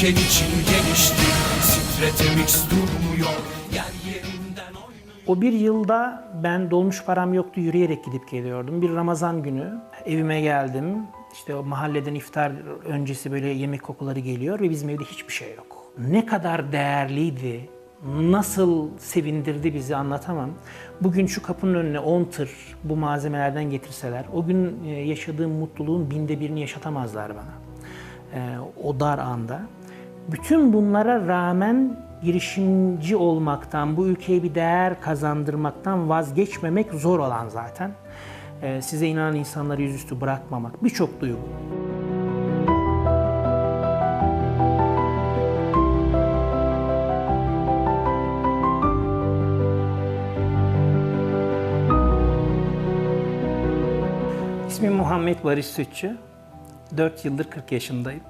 Ülken için geliştir Stratemix durmuyor Yer yerinden oynuyor O bir yılda ben dolmuş param yoktu yürüyerek gidip geliyordum. Bir Ramazan günü evime geldim. İşte o mahalleden iftar öncesi böyle yemek kokuları geliyor ve bizim evde hiçbir şey yok. Ne kadar değerliydi, nasıl sevindirdi bizi anlatamam. Bugün şu kapının önüne 10 tır bu malzemelerden getirseler o gün e, yaşadığım mutluluğun binde birini yaşatamazlar bana. E, o dar anda. Bütün bunlara rağmen girişimci olmaktan, bu ülkeye bir değer kazandırmaktan vazgeçmemek zor olan zaten. Ee, size inanan insanları yüzüstü bırakmamak birçok duygu. İsmim Muhammed Barış Sütçü. 4 yıldır 40 yaşındayım.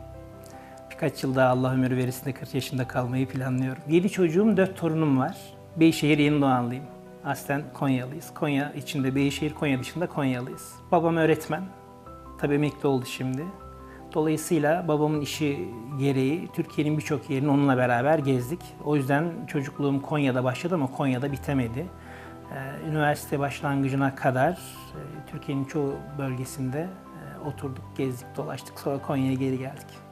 Birkaç yıl daha Allah ömür verirse de 40 yaşında kalmayı planlıyorum. 7 çocuğum, 4 torunum var. Beyşehir Yeni Doğanlıyım. Aslen Konyalıyız. Konya içinde Beyşehir, Konya dışında Konyalıyız. Babam öğretmen. Tabii emekli oldu şimdi. Dolayısıyla babamın işi gereği Türkiye'nin birçok yerini onunla beraber gezdik. O yüzden çocukluğum Konya'da başladı ama Konya'da bitemedi. Ee, Üniversite başlangıcına kadar e, Türkiye'nin çoğu bölgesinde e, oturduk, gezdik, dolaştık. Sonra Konya'ya geri geldik.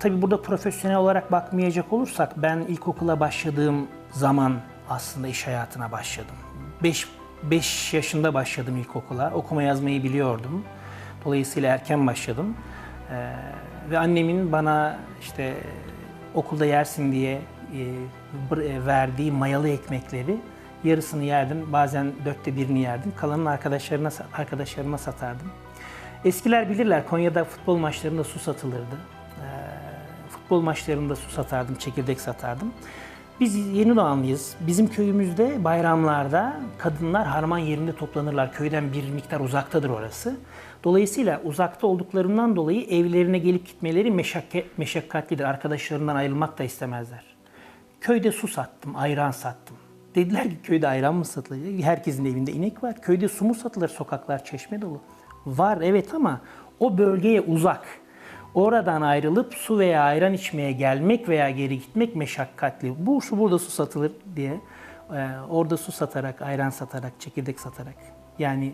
Tabii burada profesyonel olarak bakmayacak olursak ben ilkokula başladığım zaman aslında iş hayatına başladım. 5 5 yaşında başladım ilkokula. Okuma yazmayı biliyordum. Dolayısıyla erken başladım. Ee, ve annemin bana işte okulda yersin diye e, e, verdiği mayalı ekmekleri yarısını yerdim. Bazen dörtte birini yerdim. Kalanını arkadaşlarına arkadaşlarıma satardım. Eskiler bilirler Konya'da futbol maçlarında su satılırdı. Futbol maçlarında su satardım, çekirdek satardım. Biz yeni doğanlıyız. Bizim köyümüzde bayramlarda kadınlar harman yerinde toplanırlar. Köyden bir miktar uzaktadır orası. Dolayısıyla uzakta olduklarından dolayı evlerine gelip gitmeleri meşakkat, meşakkatlidir. Arkadaşlarından ayrılmak da istemezler. Köyde su sattım, ayran sattım. Dediler ki köyde ayran mı satılacak? Herkesin evinde inek var. Köyde su mu satılır? Sokaklar çeşme dolu. Var evet ama o bölgeye uzak. Oradan ayrılıp su veya ayran içmeye gelmek veya geri gitmek meşakkatli. Bu şu burada su satılır diye e, orada su satarak, ayran satarak, çekirdek satarak yani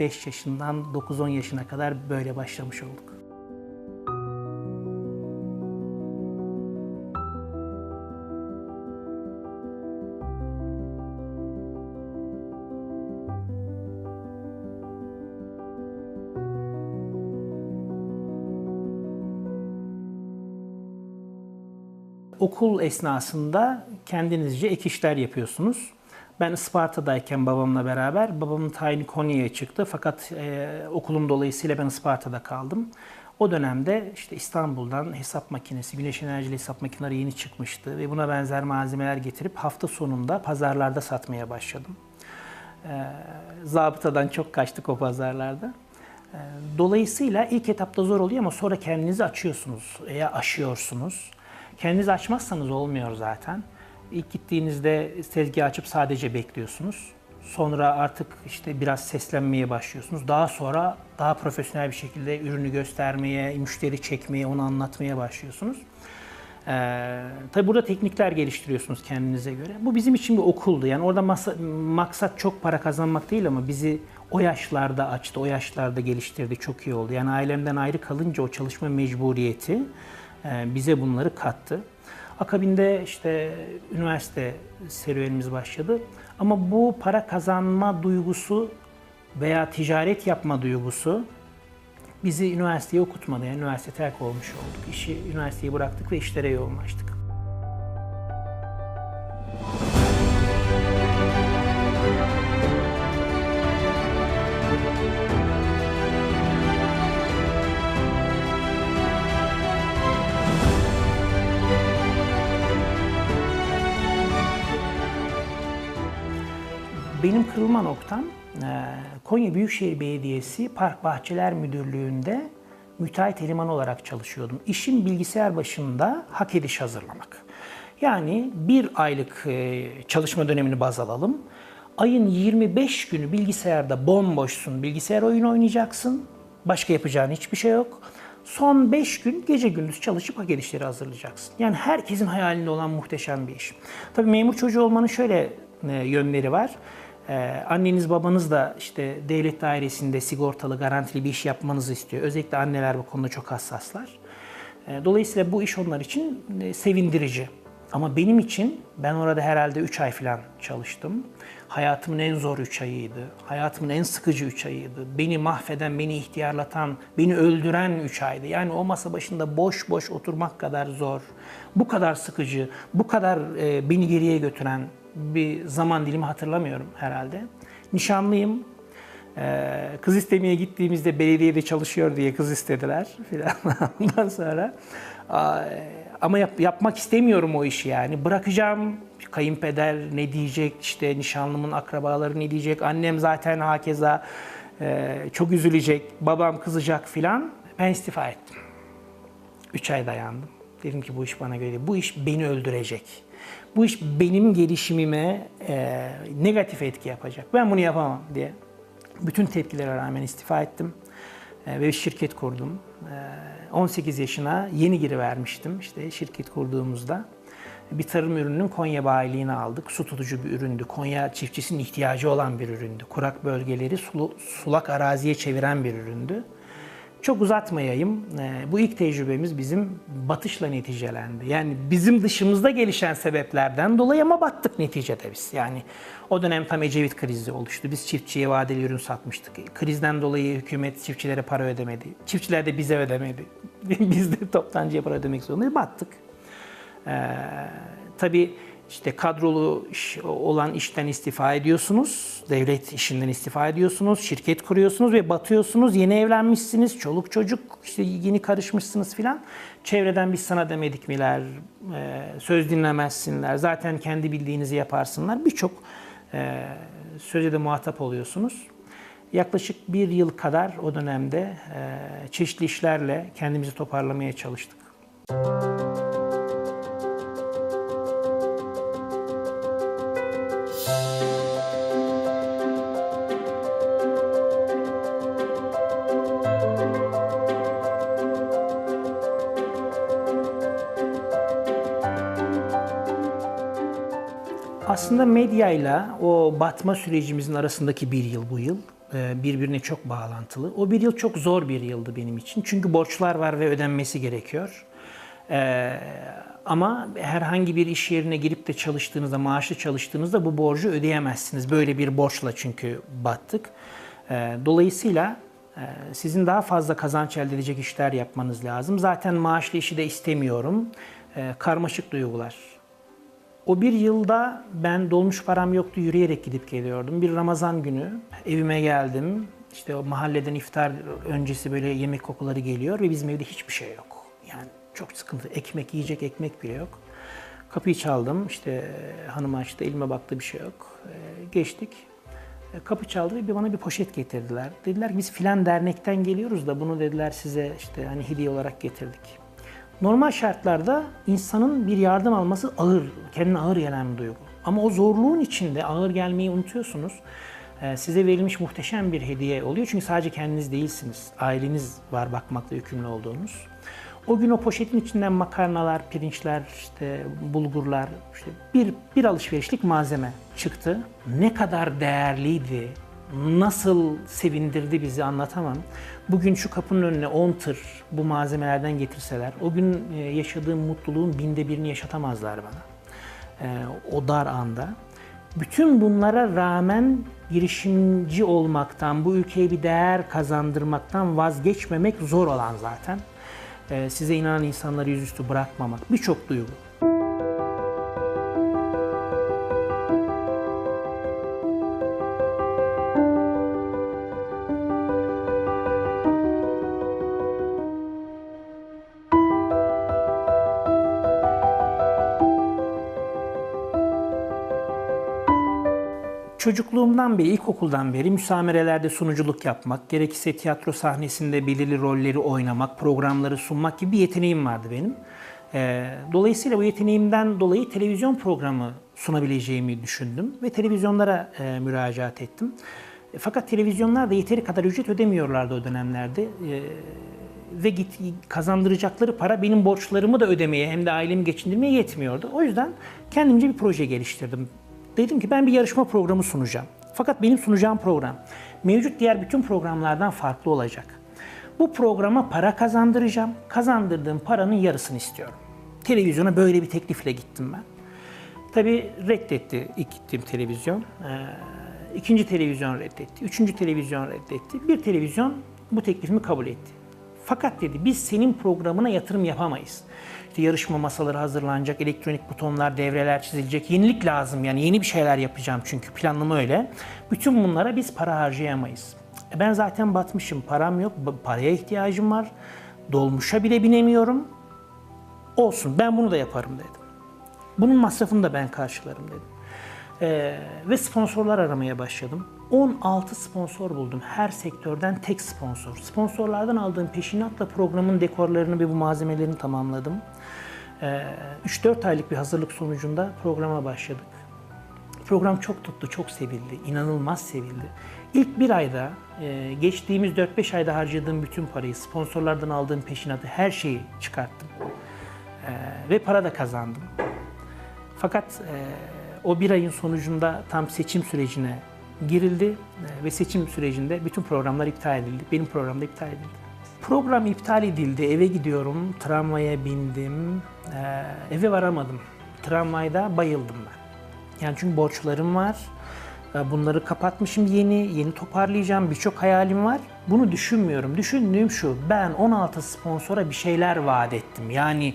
5 yaşından 9-10 yaşına kadar böyle başlamış olduk. Okul esnasında kendinizce ek işler yapıyorsunuz. Ben Isparta'dayken babamla beraber, babamın tayini Konya'ya çıktı fakat e, okulum dolayısıyla ben Isparta'da kaldım. O dönemde işte İstanbul'dan hesap makinesi, güneş enerjili hesap makineleri yeni çıkmıştı ve buna benzer malzemeler getirip hafta sonunda pazarlarda satmaya başladım. E, zabıtadan çok kaçtık o pazarlarda. E, Dolayısıyla ilk etapta zor oluyor ama sonra kendinizi açıyorsunuz veya aşıyorsunuz. Kendinizi açmazsanız olmuyor zaten. İlk gittiğinizde tezgah açıp sadece bekliyorsunuz. Sonra artık işte biraz seslenmeye başlıyorsunuz. Daha sonra daha profesyonel bir şekilde ürünü göstermeye, müşteri çekmeye, onu anlatmaya başlıyorsunuz. Ee, tabii burada teknikler geliştiriyorsunuz kendinize göre. Bu bizim için bir okuldu. Yani orada masa- maksat çok para kazanmak değil ama bizi o yaşlarda açtı, o yaşlarda geliştirdi. Çok iyi oldu. Yani ailemden ayrı kalınca o çalışma mecburiyeti bize bunları kattı. Akabinde işte üniversite serüvenimiz başladı. Ama bu para kazanma duygusu veya ticaret yapma duygusu bizi üniversiteye okutmadı. Yani üniversite terk olmuş olduk. İşi üniversiteyi bıraktık ve işlere yoğunlaştık. Benim kırılma noktam e, Konya Büyükşehir Belediyesi Park Bahçeler Müdürlüğü'nde müteahhit eleman olarak çalışıyordum. İşim bilgisayar başında hak ediş hazırlamak. Yani bir aylık e, çalışma dönemini baz alalım. ayın 25 günü bilgisayarda bomboşsun. Bilgisayar oyunu oynayacaksın. Başka yapacağın hiçbir şey yok. Son 5 gün gece gündüz çalışıp hak edişleri hazırlayacaksın. Yani herkesin hayalinde olan muhteşem bir iş. Tabii memur çocuğu olmanın şöyle e, yönleri var. Ee, anneniz babanız da işte devlet dairesinde sigortalı, garantili bir iş yapmanızı istiyor. Özellikle anneler bu konuda çok hassaslar. Ee, dolayısıyla bu iş onlar için e, sevindirici. Ama benim için ben orada herhalde 3 ay falan çalıştım. Hayatımın en zor 3 ayıydı. Hayatımın en sıkıcı 3 ayıydı. Beni mahveden, beni ihtiyarlatan, beni öldüren 3 aydı. Yani o masa başında boş boş oturmak kadar zor, bu kadar sıkıcı, bu kadar e, beni geriye götüren bir zaman dilimi hatırlamıyorum herhalde. Nişanlıyım. Ee, kız istemeye gittiğimizde belediyede çalışıyor diye kız istediler filan. Ondan sonra ama yap- yapmak istemiyorum o işi yani. Bırakacağım. Kayınpeder ne diyecek, işte nişanlımın akrabaları ne diyecek, annem zaten hakeza e, çok üzülecek, babam kızacak filan. Ben istifa ettim. 3 ay dayandım. Dedim ki bu iş bana göre değil. Bu iş beni öldürecek. Bu iş benim gelişimime e, negatif etki yapacak. Ben bunu yapamam diye. Bütün tepkilere rağmen istifa ettim. E, ve bir şirket kurdum. E, 18 yaşına yeni girivermiştim işte şirket kurduğumuzda. Bir tarım ürününün Konya bayiliğini aldık. Su tutucu bir üründü. Konya çiftçisinin ihtiyacı olan bir üründü. Kurak bölgeleri sulu- sulak araziye çeviren bir üründü. Çok uzatmayayım. Ee, Bu ilk tecrübemiz bizim batışla neticelendi. Yani bizim dışımızda gelişen sebeplerden dolayı ama battık neticede biz. Yani o dönem tam Ecevit krizi oluştu. Biz çiftçiye vadeli ürün satmıştık. Krizden dolayı hükümet çiftçilere para ödemedi. Çiftçiler de bize ödemedi. biz de toptancıya para ödemek zorundayız. Battık. Ee, tabii işte kadrolu iş- olan işten istifa ediyorsunuz, devlet işinden istifa ediyorsunuz, şirket kuruyorsunuz ve batıyorsunuz. Yeni evlenmişsiniz, çoluk çocuk, işte yeni karışmışsınız filan. Çevreden biz sana demedik miler, e, söz dinlemezsinler, zaten kendi bildiğinizi yaparsınlar. Birçok e, söze de muhatap oluyorsunuz. Yaklaşık bir yıl kadar o dönemde e, çeşitli işlerle kendimizi toparlamaya çalıştık. Aslında medyayla o batma sürecimizin arasındaki bir yıl bu yıl e, birbirine çok bağlantılı. O bir yıl çok zor bir yıldı benim için. Çünkü borçlar var ve ödenmesi gerekiyor. E, Ama herhangi bir iş yerine girip de çalıştığınızda, maaşlı çalıştığınızda bu borcu ödeyemezsiniz. Böyle bir borçla çünkü battık. E, Dolayısıyla sizin daha fazla kazanç elde edecek işler yapmanız lazım. Zaten maaşlı işi de istemiyorum. Karmaşık duygular. O bir yılda ben dolmuş param yoktu yürüyerek gidip geliyordum. Bir Ramazan günü evime geldim. İşte o mahalleden iftar öncesi böyle yemek kokuları geliyor ve bizim evde hiçbir şey yok. Yani çok sıkıntı. Ekmek yiyecek ekmek bile yok. Kapıyı çaldım. İşte e, hanım açtı. Elime baktı bir şey yok. E, Geçtik. E, Kapı çaldı ve bana bir poşet getirdiler. Dediler ki biz filan dernekten geliyoruz da bunu dediler size işte hani hediye olarak getirdik. Normal şartlarda insanın bir yardım alması ağır, kendine ağır gelen bir duygu. Ama o zorluğun içinde ağır gelmeyi unutuyorsunuz. Ee, Size verilmiş muhteşem bir hediye oluyor. Çünkü sadece kendiniz değilsiniz. Aileniz var bakmakla yükümlü olduğunuz. O gün o poşetin içinden makarnalar, pirinçler, işte bulgurlar, işte bir, bir alışverişlik malzeme çıktı. Ne kadar değerliydi, nasıl sevindirdi bizi anlatamam. Bugün şu kapının önüne 10 tır bu malzemelerden getirseler, o gün e, yaşadığım mutluluğun binde birini yaşatamazlar bana. E, o dar anda. Bütün bunlara rağmen girişimci olmaktan, bu ülkeye bir değer kazandırmaktan vazgeçmemek zor olan zaten. E, size inanan insanları yüzüstü bırakmamak, birçok duygu. Çocukluğumdan beri, ilkokuldan beri müsamerelerde sunuculuk yapmak, gerekirse tiyatro sahnesinde belirli rolleri oynamak, programları sunmak gibi bir yeteneğim vardı benim. Ee, Dolayısıyla bu yeteneğimden dolayı televizyon programı sunabileceğimi düşündüm ve televizyonlara e, müracaat ettim. E, Fakat televizyonlar da yeteri kadar ücret ödemiyorlardı o dönemlerde. E, ve git kazandıracakları para benim borçlarımı da ödemeye hem de ailemi geçindirmeye yetmiyordu. O yüzden kendimce bir proje geliştirdim. Dedim ki ben bir yarışma programı sunacağım. Fakat benim sunacağım program mevcut diğer bütün programlardan farklı olacak. Bu programa para kazandıracağım. Kazandırdığım paranın yarısını istiyorum. Televizyona böyle bir teklifle gittim ben. Tabii reddetti ilk gittiğim televizyon. Ee, ikinci televizyon reddetti. Üçüncü televizyon reddetti. Bir televizyon bu teklifimi kabul etti. Fakat dedi biz senin programına yatırım yapamayız. İşte yarışma masaları hazırlanacak, elektronik butonlar, devreler çizilecek. Yenilik lazım yani yeni bir şeyler yapacağım çünkü planlama öyle. Bütün bunlara biz para harcayamayız. E Ben zaten batmışım, param yok, paraya ihtiyacım var. Dolmuşa bile binemiyorum. Olsun ben bunu da yaparım dedim. Bunun masrafını da ben karşılarım dedim. Ee, ve sponsorlar aramaya başladım. 16 sponsor buldum. Her sektörden tek sponsor. Sponsorlardan aldığım peşinatla programın dekorlarını ve bu malzemelerini tamamladım. Ee, 3-4 aylık bir hazırlık sonucunda programa başladık. Program çok tuttu, çok sevildi, inanılmaz sevildi. İlk bir ayda, e, geçtiğimiz 4-5 ayda harcadığım bütün parayı, sponsorlardan aldığım peşinatı, her şeyi çıkarttım. Ee, ve para da kazandım. Fakat e, o bir ayın sonucunda tam seçim sürecine girildi e, ve seçim sürecinde bütün programlar iptal edildi. Benim program da iptal edildi. Program iptal edildi, eve gidiyorum, tramvaya bindim, e, eve varamadım. Tramvayda bayıldım ben. Yani çünkü borçlarım var, e, bunları kapatmışım yeni, yeni toparlayacağım, birçok hayalim var. Bunu düşünmüyorum. Düşündüğüm şu, ben 16 sponsora bir şeyler vaat ettim. Yani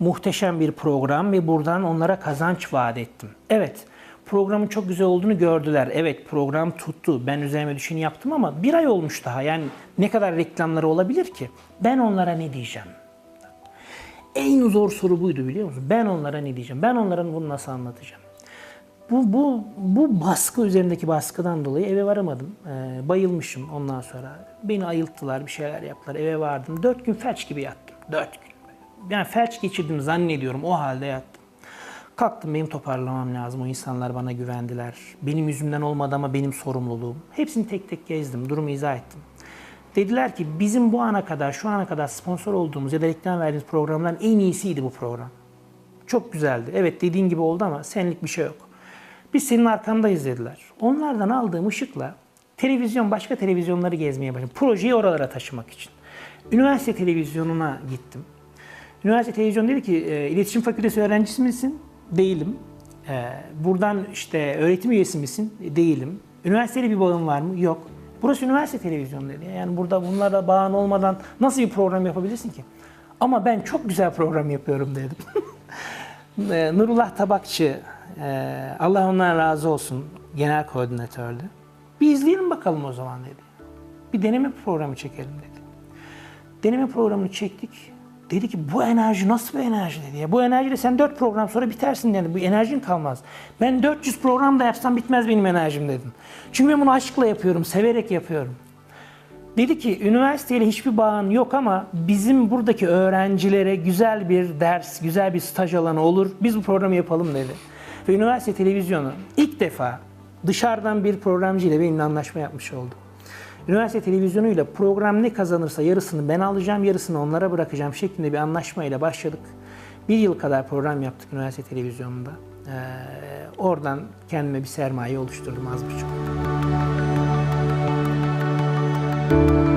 muhteşem bir program ve buradan onlara kazanç vaat ettim. Evet, programın çok güzel olduğunu gördüler. Evet, program tuttu. Ben üzerime düşeni yaptım ama bir ay olmuş daha. Yani ne kadar reklamları olabilir ki? Ben onlara ne diyeceğim? En zor soru buydu biliyor musun? Ben onlara ne diyeceğim? Ben onlara bunu nasıl anlatacağım? Bu, bu, bu baskı üzerindeki baskıdan dolayı eve varamadım. Ee, bayılmışım ondan sonra. Beni ayılttılar, bir şeyler yaptılar. Eve vardım. Dört gün felç gibi yattım. Dört gün. Yani felç geçirdim zannediyorum. O halde yattım. Kalktım benim toparlamam lazım. O insanlar bana güvendiler. Benim yüzümden olmadı ama benim sorumluluğum. Hepsini tek tek gezdim. Durumu izah ettim. Dediler ki bizim bu ana kadar, şu ana kadar sponsor olduğumuz ya da reklam verdiğimiz programların en iyisiydi bu program. Çok güzeldi. Evet dediğin gibi oldu ama senlik bir şey yok. Biz senin arkandayız dediler. Onlardan aldığım ışıkla televizyon, başka televizyonları gezmeye başladım. Projeyi oralara taşımak için. Üniversite televizyonuna gittim. Üniversite televizyon dedi ki, e, iletişim fakültesi öğrencisi misin? Değilim. E, buradan işte öğretim üyesi misin? Değilim. Üniversiteyle bir bağın var mı? Yok. Burası üniversite televizyonu dedi. Yani burada bunlara bağın olmadan nasıl bir program yapabilirsin ki? Ama ben çok güzel program yapıyorum dedim. E, Nurullah Tabakçı, e, Allah ondan razı olsun, genel koordinatördü. Bir izleyelim bakalım o zaman dedi. Bir deneme programı çekelim dedi. Deneme programını çektik. Dedi ki bu enerji nasıl bir enerji dedi ya. Bu enerjiyle sen 4 program sonra bitersin dedi. Bu enerjin kalmaz. Ben 400 program da yapsam bitmez benim enerjim dedim. Çünkü ben bunu aşkla yapıyorum, severek yapıyorum. Dedi ki üniversiteyle hiçbir bağın yok ama bizim buradaki öğrencilere güzel bir ders, güzel bir staj alanı olur. Biz bu programı yapalım dedi. Ve üniversite televizyonu ilk defa dışarıdan bir programcı ile benimle anlaşma yapmış oldu. Üniversite televizyonuyla program ne kazanırsa yarısını ben alacağım, yarısını onlara bırakacağım şeklinde bir anlaşmayla başladık. Bir yıl kadar program yaptık üniversite televizyonunda. Ee, oradan kendime bir sermaye oluşturdum az buçuk. StatSimX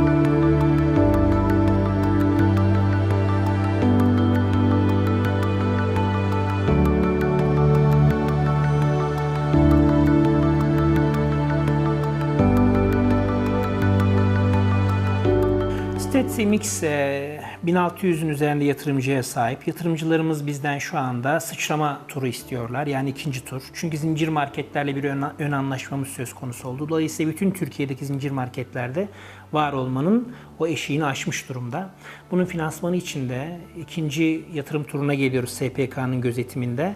e, 1600'ün üzerinde yatırımcıya sahip. Yatırımcılarımız bizden şu anda sıçrama turu istiyorlar. Yani ikinci tur. Çünkü zincir marketlerle bir ön, ön anlaşmamız söz konusu oldu. Dolayısıyla bütün Türkiye'deki zincir marketlerde var olmanın o eşiğini aşmış durumda. Bunun finansmanı için de ikinci yatırım turuna geliyoruz SPK'nın gözetiminde.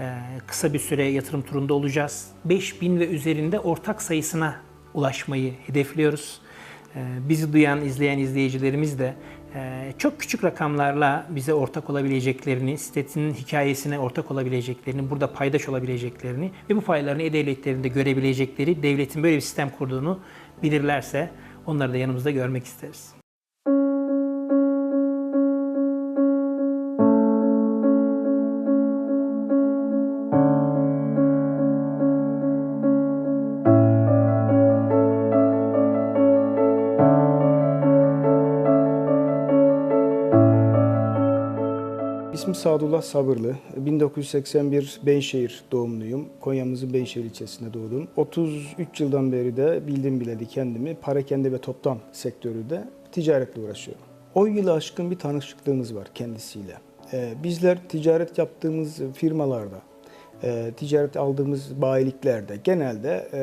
Ee, kısa bir süre yatırım turunda olacağız. 5000 ve üzerinde ortak sayısına ulaşmayı hedefliyoruz. Ee, Bizi duyan, izleyen izleyicilerimiz de Ee, çok küçük rakamlarla bize ortak olabileceklerini, sitenin hikayesine ortak olabileceklerini, burada paydaş olabileceklerini ve bu paylarını e-devletlerinde görebilecekleri devletin böyle bir sistem kurduğunu bilirlerse onları da yanımızda görmek isteriz. İsmim Sadullah Sabırlı. 1981 Beyşehir doğumluyum. Konya'mızın Beyşehir ilçesinde doğdum. 33 yıldan beri de bildim bileli kendimi parakende ve toptan sektöründe ticaretle uğraşıyorum. 10 yılı aşkın bir tanışıklığımız var kendisiyle. Ee, bizler ticaret yaptığımız firmalarda, e, ticaret aldığımız bayiliklerde genelde e,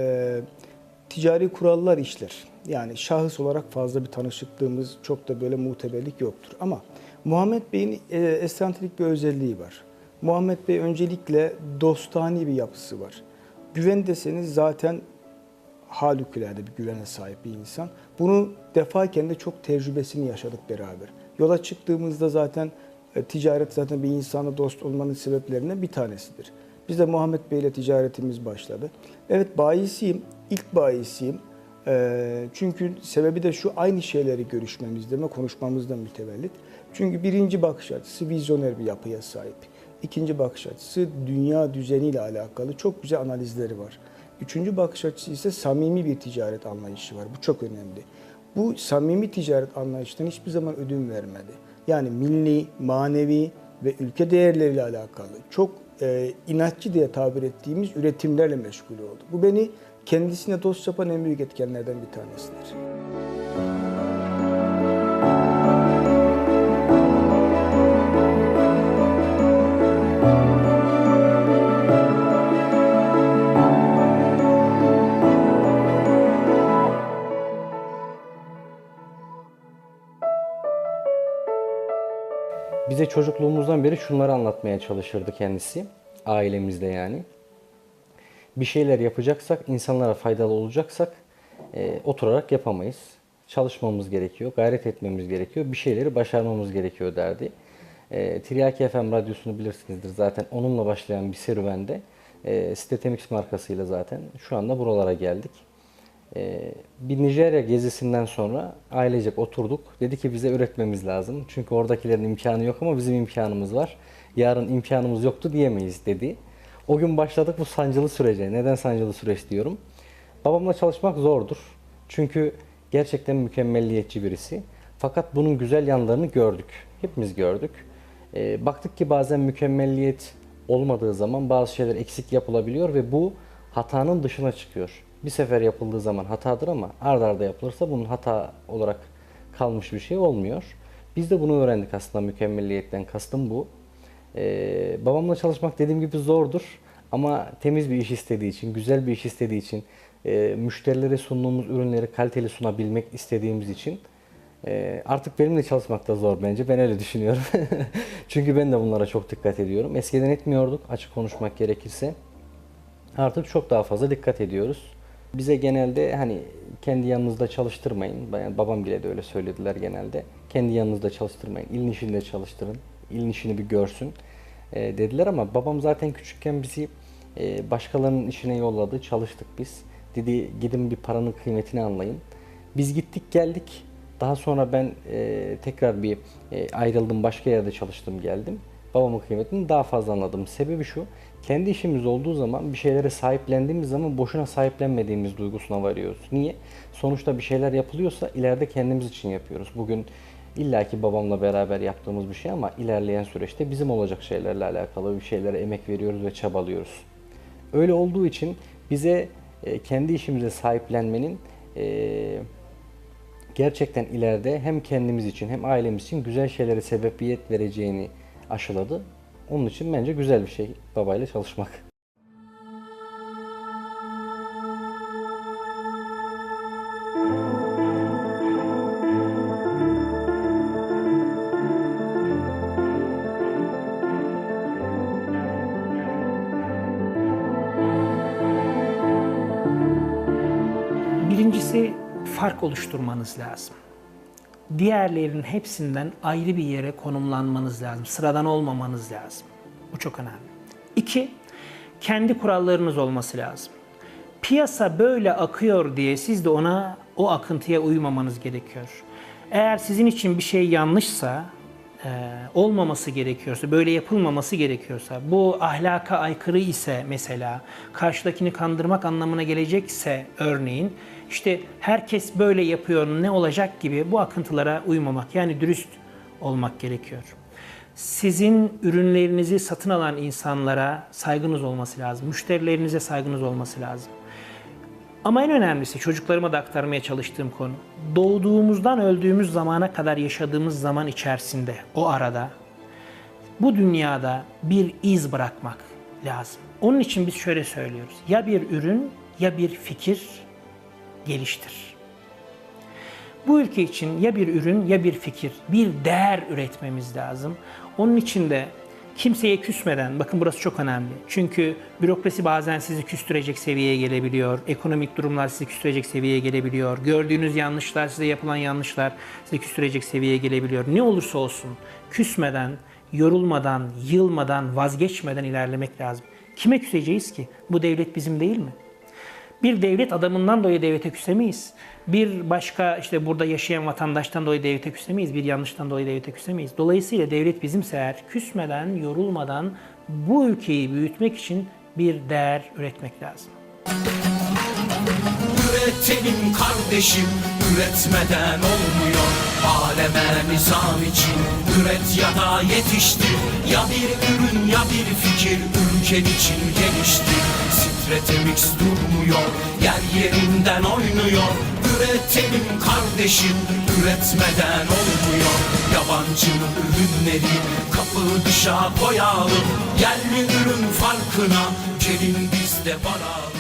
ticari kurallar işler. Yani şahıs olarak fazla bir tanışıklığımız çok da böyle muteberlik yoktur. Ama Muhammed Bey'in e, estantrik bir özelliği var. Muhammed Bey öncelikle dostani bir yapısı var. Güven deseniz zaten harikulade bir güvene sahip bir insan. Bunu defaken de çok tecrübesini yaşadık beraber. Yola çıktığımızda zaten e, ticaret zaten bir insanla dost olmanın sebeplerinden bir tanesidir. Biz de Muhammed Bey ile ticaretimiz başladı. Evet bayisiyim, ilk bayisiyim. Ee, çünkü sebebi de şu aynı şeyleri görüşmemizden ve konuşmamızdan mütevellit. Çünkü birinci bakış açısı vizyoner bir yapıya sahip. İkinci bakış açısı dünya düzeniyle alakalı çok güzel analizleri var. Üçüncü bakış açısı ise samimi bir ticaret anlayışı var. Bu çok önemli. Bu samimi ticaret anlayışından hiçbir zaman ödün vermedi. Yani milli, manevi ve ülke değerleriyle alakalı çok e, inatçı diye tabir ettiğimiz üretimlerle meşgul oldu. Bu beni kendisine dost yapan en büyük etkenlerden bir tanesidir. Bize çocukluğumuzdan beri şunları anlatmaya çalışırdı kendisi. Ailemizde yani. Bir şeyler yapacaksak, insanlara faydalı olacaksak e, oturarak yapamayız. Çalışmamız gerekiyor, gayret etmemiz gerekiyor, bir şeyleri başarmamız gerekiyor derdi. E, Tiryaki FM radyosunu bilirsinizdir zaten onunla başlayan bir serüvende e, Stetemix markasıyla zaten şu anda buralara geldik. Ee, bir Nijerya gezisinden sonra ailecek oturduk. Dedi ki bize üretmemiz lazım. Çünkü oradakilerin imkanı yok ama bizim imkanımız var. Yarın imkanımız yoktu diyemeyiz dedi. O gün başladık bu sancılı sürece. Neden sancılı süreç diyorum? Babamla çalışmak zordur. Çünkü gerçekten mükemmelliyetçi birisi. Fakat bunun güzel yanlarını gördük. Hepimiz gördük. Ee, baktık ki bazen mükemmelliyet olmadığı zaman bazı şeyler eksik yapılabiliyor ve bu hatanın dışına çıkıyor. Bir sefer yapıldığı zaman hatadır ama ard arda yapılırsa bunun hata olarak kalmış bir şey olmuyor. Biz de bunu öğrendik aslında mükemmelliyetten kastım bu. Ee, babamla çalışmak dediğim gibi zordur ama temiz bir iş istediği için, güzel bir iş istediği için, e, müşterilere sunduğumuz ürünleri kaliteli sunabilmek istediğimiz için e, artık benimle çalışmak da zor bence. Ben öyle düşünüyorum. Çünkü ben de bunlara çok dikkat ediyorum. Eskiden etmiyorduk açık konuşmak gerekirse. Artık çok daha fazla dikkat ediyoruz. Bize genelde hani kendi yanınızda çalıştırmayın. Babam bile de öyle söylediler genelde. Kendi yanınızda çalıştırmayın. İlin işinde çalıştırın. İlin işini bir görsün e, dediler ama babam zaten küçükken bizi e, başkalarının işine yolladı. Çalıştık biz. Dedi gidin bir paranın kıymetini anlayın. Biz gittik geldik. Daha sonra ben e, tekrar bir e, ayrıldım. Başka yerde çalıştım geldim. Babamın kıymetini daha fazla anladım. Sebebi şu. Kendi işimiz olduğu zaman bir şeylere sahiplendiğimiz zaman boşuna sahiplenmediğimiz duygusuna varıyoruz. Niye? Sonuçta bir şeyler yapılıyorsa ileride kendimiz için yapıyoruz. Bugün illaki babamla beraber yaptığımız bir şey ama ilerleyen süreçte bizim olacak şeylerle alakalı bir şeylere emek veriyoruz ve çabalıyoruz. Öyle olduğu için bize e, kendi işimize sahiplenmenin e, gerçekten ileride hem kendimiz için hem ailemiz için güzel şeylere sebebiyet vereceğini aşıladı. Onun için bence güzel bir şey babayla çalışmak. Birincisi fark oluşturmanız lazım. Diğerlerinin hepsinden ayrı bir yere konumlanmanız lazım. Sıradan olmamanız lazım. Bu çok önemli. İki, kendi kurallarınız olması lazım. Piyasa böyle akıyor diye siz de ona o akıntıya uymamanız gerekiyor. Eğer sizin için bir şey yanlışsa, olmaması gerekiyorsa, böyle yapılmaması gerekiyorsa, bu ahlaka aykırı ise mesela, karşıdakini kandırmak anlamına gelecekse örneğin, işte herkes böyle yapıyor ne olacak gibi bu akıntılara uymamak, yani dürüst olmak gerekiyor. Sizin ürünlerinizi satın alan insanlara saygınız olması lazım. Müşterilerinize saygınız olması lazım. Ama en önemlisi çocuklarıma da aktarmaya çalıştığım konu. Doğduğumuzdan öldüğümüz zamana kadar yaşadığımız zaman içerisinde, o arada bu dünyada bir iz bırakmak lazım. Onun için biz şöyle söylüyoruz. Ya bir ürün ya bir fikir geliştir. Bu ülke için ya bir ürün ya bir fikir, bir değer üretmemiz lazım. Onun için de kimseye küsmeden, bakın burası çok önemli. Çünkü bürokrasi bazen sizi küstürecek seviyeye gelebiliyor. Ekonomik durumlar sizi küstürecek seviyeye gelebiliyor. Gördüğünüz yanlışlar, size yapılan yanlışlar sizi küstürecek seviyeye gelebiliyor. Ne olursa olsun küsmeden, yorulmadan, yılmadan, vazgeçmeden ilerlemek lazım. Kime küseceğiz ki? Bu devlet bizim değil mi? Bir devlet adamından dolayı devlete küsemeyiz. Bir başka işte burada yaşayan vatandaştan dolayı devlete küsemeyiz. Bir yanlıştan dolayı devlete küsemeyiz. Dolayısıyla devlet bizimse eğer küsmeden, yorulmadan bu ülkeyi büyütmek için bir değer üretmek lazım. Üretelim kardeşim Üretmeden olmuyor Aleme nizam için Üret ya da yetiştir Ya bir ürün ya bir fikir Ülken için geliştir Stratemix durmuyor Yer yerinden oynuyor. Üretelim kardeşim Üretmeden olmuyor. Yabancı ürünleri Kapı dışa koyalım. Yerli ürün farkına Gelin biz de varalım